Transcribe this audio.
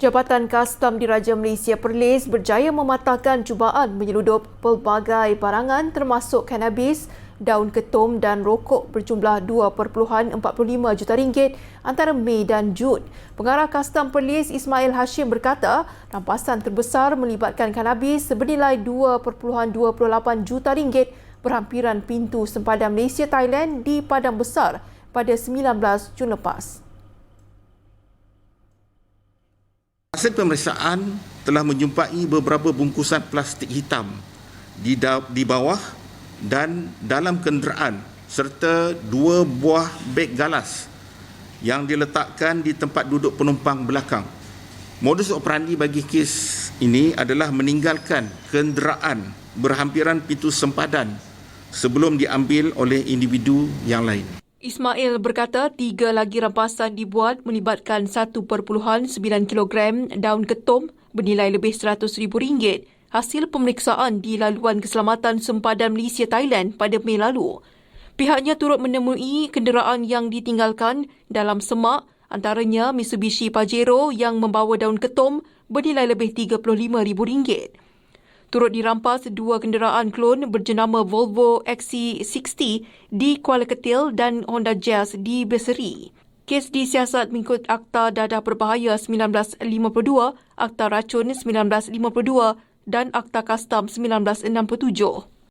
Jabatan Kastam Diraja Malaysia Perlis berjaya mematahkan cubaan menyeludup pelbagai barangan termasuk kanabis, daun ketum dan rokok berjumlah 2.45 juta ringgit antara Mei dan Jun. Pengarah Kastam Perlis Ismail Hashim berkata, rampasan terbesar melibatkan kanabis bernilai 2.28 juta ringgit berhampiran pintu sempadan Malaysia Thailand di Padang Besar pada 19 Jun lepas. Hasil pemeriksaan telah menjumpai beberapa bungkusan plastik hitam di, da- di bawah dan dalam kenderaan serta dua buah beg galas yang diletakkan di tempat duduk penumpang belakang. Modus operandi bagi kes ini adalah meninggalkan kenderaan berhampiran pintu sempadan sebelum diambil oleh individu yang lain. Ismail berkata tiga lagi rampasan dibuat melibatkan 1.9 kg daun ketum bernilai lebih RM100,000 hasil pemeriksaan di laluan keselamatan sempadan Malaysia Thailand pada Mei lalu. Pihaknya turut menemui kenderaan yang ditinggalkan dalam semak antaranya Mitsubishi Pajero yang membawa daun ketum bernilai lebih RM35,000 turut dirampas dua kenderaan klon berjenama Volvo XC60 di Kuala Ketil dan Honda Jazz di Beseri. Kes disiasat mengikut Akta Dadah Berbahaya 1952, Akta Racun 1952 dan Akta Kastam 1967.